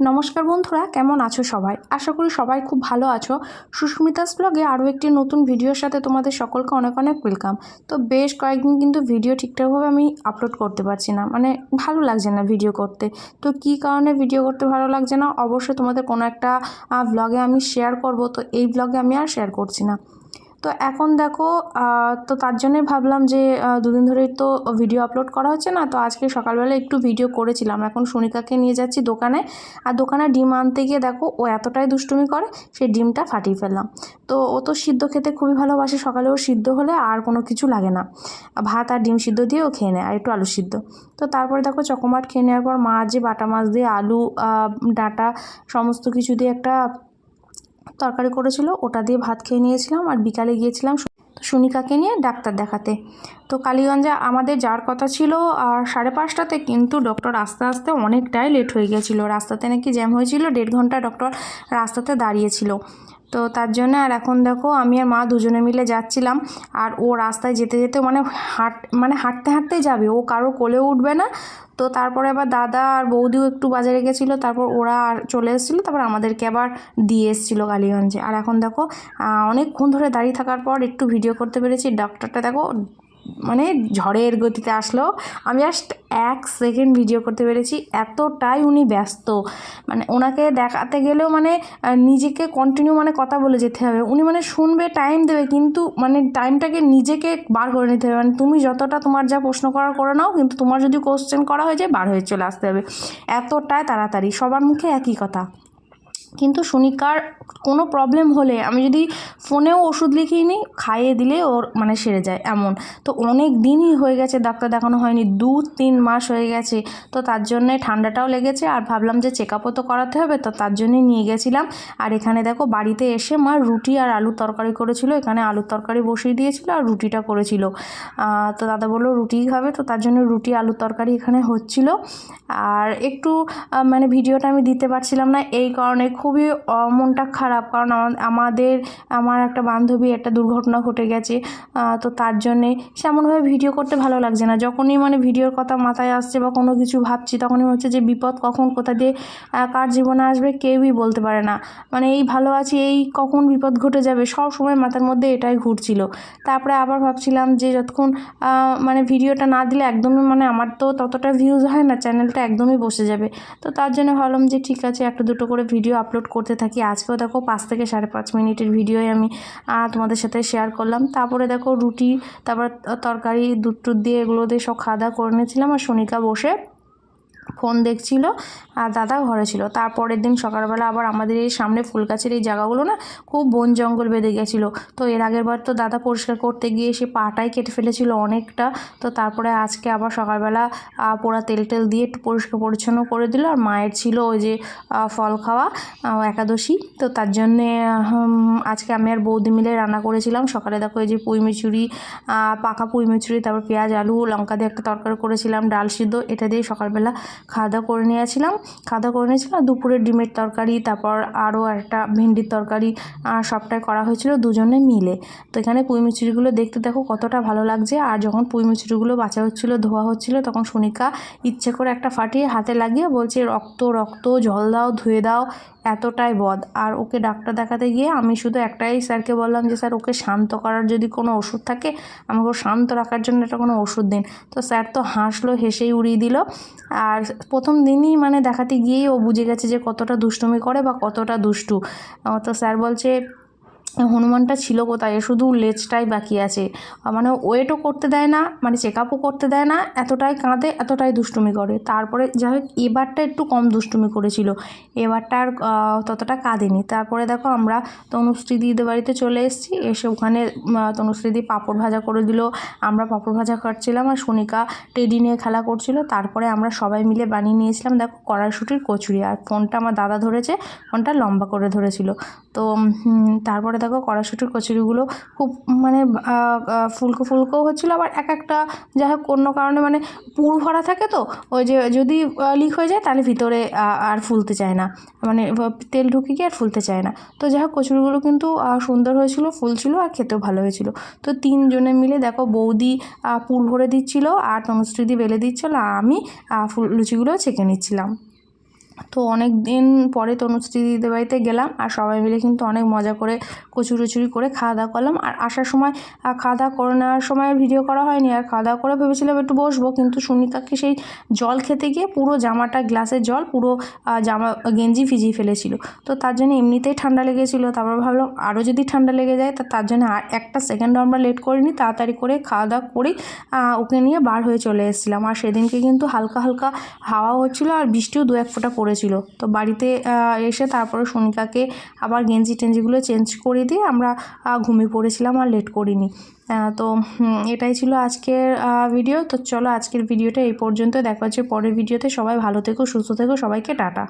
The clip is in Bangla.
নমস্কার বন্ধুরা, কেমন আছো সবাই? আশা করি সবাই খুব ভালো আছো। সুস্মিতাস ব্লগে আরও একটি নতুন ভিডিওর সাথে তোমাদের সকলকে অনেক অনেক ওয়েলকাম তো বেশ কয়েকদিন কিন্তু ভিডিও ঠিকঠাকভাবে আমি আপলোড করতে পারছি না মানে ভালো লাগছে না ভিডিও করতে। তো কী কারণে ভিডিও করতে ভালো লাগছে না? অবশ্যই তোমাদের কোনো একটা ব্লগে আমি শেয়ার করব, তো এই ব্লগে আমি আর শেয়ার করছি না। তো এখন দেখো তো তার জন্যই ভাবলাম যে দুদিন ধরেই তো ভিডিও আপলোড করা হচ্ছে না, তো আজকে সকালবেলা একটু ভিডিও করেছিলাম। এখন সুনিকাকে নিয়ে যাচ্ছি দোকানে, আর দোকানে ডিম আনতে গিয়ে দেখো, ও এতটাই দুষ্টুমি করে সেই ডিমটা ফাটিয়ে ফেললাম। তো ও তো সিদ্ধ খেতে খুবই ভালোবাসে, সকালে ও সিদ্ধ হলে আর কোনো কিছু লাগে না। ভাত আর ডিম সিদ্ধ দিয়ে ও খেয়ে নেয়, আর একটু আলু সিদ্ধ। তো তারপরে দেখো, চকোমাট খেয়ে নেওয়ার পর মা যে বাটা মাছ দিয়ে আলু ডাঁটা, সমস্ত কিছু দিয়ে একটা তরকারি করেছিল, ওটা দিয়ে ভাত খেয়ে নিয়েছিলাম আর বিকালে গিয়েছিলাম সুনিকাকে নিয়ে ডাক্তার দেখাতে। তো কালীগঞ্জে আমাদের যাওয়ার কথা ছিল সাড়ে পাঁচটাতে, কিন্তু ডক্টর আস্তে আস্তে অনেকটাই লেট হয়ে গেছিল রাস্তাতে নাকি জ্যাম হয়েছিল, দেড় ঘণ্টা ডক্টর রাস্তাতে দাঁড়িয়েছিল। তো তার জন্য আর এখন দেখো আমি আর মা দুজনে মিলে যাচ্ছিলাম। আর ও রাস্তায় যেতে যেতে মানে হাঁট মানে হাঁটতে হাঁটতেই যাবে। ও কারও কোলেও উঠবে না। তো তারপরে আবার দাদা আর বৌদিও একটু বাজারে গেছিল। তারপর ওরা আর চলে এসেছিল। তারপর আমাদেরকে আবার দিয়ে এসেছিল কালীগঞ্জে। আর এখন দেখো অনেকক্ষণ ধরে দাঁড়িয়ে থাকার পর একটু ভিডিও করতে পেরেছি। ডাক্তারটা দেখো মানে ঝড়ের গতিতে আসলো। আমি জাস্ট এক সেকেন্ড ভিডিও করতে পেরেছি। এতটাই উনি ব্যস্ত। মানে ওনাকে দেখাতে গেলেও মানে নিজেকে কন্টিনিউ মানে কথা বলে যেতে হবে। উনি মানে শুনবে টাইম দেবে, কিন্তু মানে টাইমটাকে নিজেকে বার করে নিতে হবে। মানে তুমি যতটা তোমার যা প্রশ্ন করার করে নাও, কিন্তু তোমার যদি কোশ্চেন করা হয়ে যায়, বার হয়ে চলে আসতে হবে। এতটাই তাড়াতাড়ি। সবার মুখে একই কথা। কিন্তু সুনিকার কোনো প্রবলেম হলে আমি যদি ফোনেও ওষুধ লিখিয়ে নিই খাইয়ে দিলে ওর মানে সেরে যায় এমন। তো অনেক দিনই হয়ে গেছে, ডাক্তার দেখানো হয়নি, দু তিন মাস হয়ে গেছে। তো তার জন্যে ঠান্ডাটাও লেগেছে, আর ভাবলাম যে চেক আপও তো করাতে হবে, তো তার জন্যই নিয়ে গেছিলাম। আর এখানে দেখো বাড়িতে এসে মা রুটি আর আলুর তরকারি করেছিল, এখানে আলুর তরকারি বসিয়ে দিয়েছিল আর রুটিটা করেছিল। তো দাদা বলল রুটিই খাবে, তো তার জন্য রুটি, আলুর তরকারি এখানে হচ্ছিল। আর একটু মানে ভিডিওটা আমি দিতে পারছিলাম না, এই কারণে খুবই মনটা খারাপ। কারণ আমা- আমাদের, আমার একটা বান্ধবী একটা দুর্ঘটনা ঘটে গেছে তো তার জন্যে সেমনভাবে ভিডিও করতে ভালো লাগছে না। যখনই মানে ভিডিওর কথা মাথায় আসছে বা কোনো কিছু ভাবছি, তখনই হচ্ছে যে বিপদ কখন, কোথা দিয়ে কার জীবনে আসবে কেউই বলতে পারে না। মানে এই ভালো আছি, এই কখন বিপদ ঘটে যাবে, সব সময় মাথার মধ্যে এটাই ঘুরছিল। তারপরে আবার ভাবছিলাম যে যতক্ষণ মানে ভিডিওটা না দিলে একদমই মানে আমার তো ততটা ভিউজ হয় না চ্যানেলটা একদমই বসে যাবে। তো তার জন্য ভাবলাম যে ঠিক আছে, একটা দুটো করে ভিডিও আপলোড করতে থাকি। আজকেও দেখো পাঁচ থেকে সাড়ে পাঁচ মিনিটের ভিডিওই আমি তোমাদের সাথে শেয়ার করলাম। তারপরে দেখো রুটি, তারপর তরকারি দুধ টুধ দিয়ে এগুলো দিয়ে সব খাওয়া দাওয়া করে নিয়েছিলাম আর সোনিকা বসে ফোন দেখছিল আর দাদা ঘরে ছিল। তারপরের দিন সকালবেলা আবার আমাদের এই সামনে ফুল গাছের এই জায়গাগুলো না খুব বন জঙ্গল বেঁধে গেছিল। তো এর আগের বার তো দাদা পরিষ্কার করতে গিয়ে সে পাটাই কেটে ফেলেছিল অনেকটা। তো তারপরে আজকে আবার সকালবেলা পোড়া তেল টেল দিয়ে একটু পরিষ্কার পরিচ্ছন্ন করে দিল। আর মায়ের ছিল ওই যে ফল খাওয়া একাদশী। তো তার জন্যে আজকে আমি আর বৌদি মিলে রান্না করেছিলাম। সকালে দেখো এই যে পুঁই মিচুরি পাকা পুঁই মিচুরি তারপর পেঁয়াজ, আলু, লঙ্কা দিয়ে একটা তরকারি করেছিলাম, ডাল সিদ্ধ, এটা দিয়ে সকালবেলা খাওয়া দাওয়া করে নিয়েছিলাম। খাওয়া দাওয়া করে নিয়েছিলাম দুপুরে ডিমের তরকারি, তারপর আরও একটা ভেন্ডির তরকারি সবটাই করা হয়েছিল দুজনে মিলে। তো এখানে পুঁই মিচুরিগুলো দেখতে দেখো কতটা ভালো লাগছে। আর যখন পুঁই মিচুরিগুলো বাঁচা হচ্ছিল, ধোয়া হচ্ছিল, তখন সুনিকা ইচ্ছে করে একটা ফাটিয়ে হাতে লাগিয়ে বলছে, রক্ত রক্ত, জল দাও, ধুয়ে দাও, এতটাই বদ। আর ওকে ডাক্তার দেখাতে গিয়ে আমি শুধু একটাই স্যারকে বললাম যে, স্যার, ওকে শান্ত করার যদি কোনো ওষুধ থাকে, আমাকে শান্ত রাখার জন্য একটা কোনো ওষুধ দিন। তো স্যার তো হাসলো, হেসেই উড়িয়ে দিল। আর প্রথম দিনই মানে দেখাতে গিয়েই ও বুঝে গেছে যে কতটা দুষ্টুমি করে বা কতটা দুষ্টু। তো স্যার বলছে হনুমানটা ছিল কোথায়? শুধু লেজটাই বাকি আছে। মানে ওয়েটও করতে দেয় না মানে চেক আপও করতে দেয় না, এতটাই কাঁদে, এতটাই দুষ্টুমি করে। তারপরে যাই হোক এবারটা একটু কম দুষ্টুমি করেছিল। এবারটা আর ততটা কাঁদেনি। তারপরে দেখো আমরা তনুশ্রী দিদিদের বাড়িতে চলে এসেছি। এসে ওখানে তনুশ্রী দি পাঁপড় ভাজা করে দিল। আমরা পাঁপড় ভাজা খাচ্ছিলাম আর সোনিকা টেডি নিয়ে খেলা করছিল। তারপরে আমরা সবাই মিলে বানিয়ে নিয়েছিলাম, দেখো কড়াইশুটির কচুরি। আর ফোনটা আমার দাদা ধরেছে, ফোনটা লম্বা করে ধরেছিল। তো তারপরে দেখো কড়াইশুটির কচুরিগুলো খুব মানে ফুলকো ফুলকো হচ্ছিল। আবার এক একটা যাই হোক অন্য কারণে মানে পুর ভরা থাকে তো, ওই যে যদি লিক হয়ে যায় তাহলে ভিতরে আর ফুলতে চায় না। মানে তেল ঢুকে গিয়ে আর ফুলতে চায় না। তো যাই হোক কচুরিগুলো কিন্তু সুন্দর হয়েছিল, ফুলছিল আর খেতেও ভালো হয়েছিল। তো তিনজনে মিলে দেখো বৌদি পুর ভরে দিচ্ছিল আর তনুশ্রীদি বেলে দিচ্ছিল, আমি ফুল লুচিগুলো ছেঁকে নিচ্ছিলাম। তো অনেক দিন পরে তনুশ্রী দিদিদের বাড়িতে গেলাম আর সবাই মিলে কিন্তু অনেক মজা করে কচুরুচুরি করে খাওয়া দাওয়া করলাম। আর আসার সময় খাওয়া দাওয়া করে নেওয়ার সময় ভিডিও করা হয়নি। আর খাওয়া দাওয়া করে ভেবেছিলাম একটু বসবো কিন্তু সুনিতাকে সেই জল খেতে গিয়ে পুরো জামাটা গ্লাসের জল, পুরো জামা, গেঞ্জি ভিজিয়ে ফেলেছিল। তো তার জন্য এমনিতেই ঠান্ডা লেগেছিলো। তারপর ভাবলাম আরও যদি ঠান্ডা লেগে যায় তা তার জন্য আর একটা সেকেন্ডও আমরা লেট করিনি। তাড়াতাড়ি করে খাওয়া দাওয়া করেই ওকে নিয়ে বার হয়ে চলে এসেছিলাম। আর সেদিনকে কিন্তু হালকা হালকা হাওয়া হচ্ছিল আর বৃষ্টিও দু এক ফোঁটা পড়েছিল তো বাড়িতে এসে তারপরে সোনিকাকে আবার গেঞ্জি টেঞ্জিগুলো চেঞ্জ করে দিয়ে আমরা ঘুমিয়ে পড়েছিলাম আর লেট করিনি। তো এটাই ছিল আজকের ভিডিও তো চলো আজকের ভিডিওটা এই পর্যন্ত দেখা হচ্ছে পরের ভিডিওতে সবাই ভালো থেকো, সুস্থ থেকো। সবাইকে টাটা।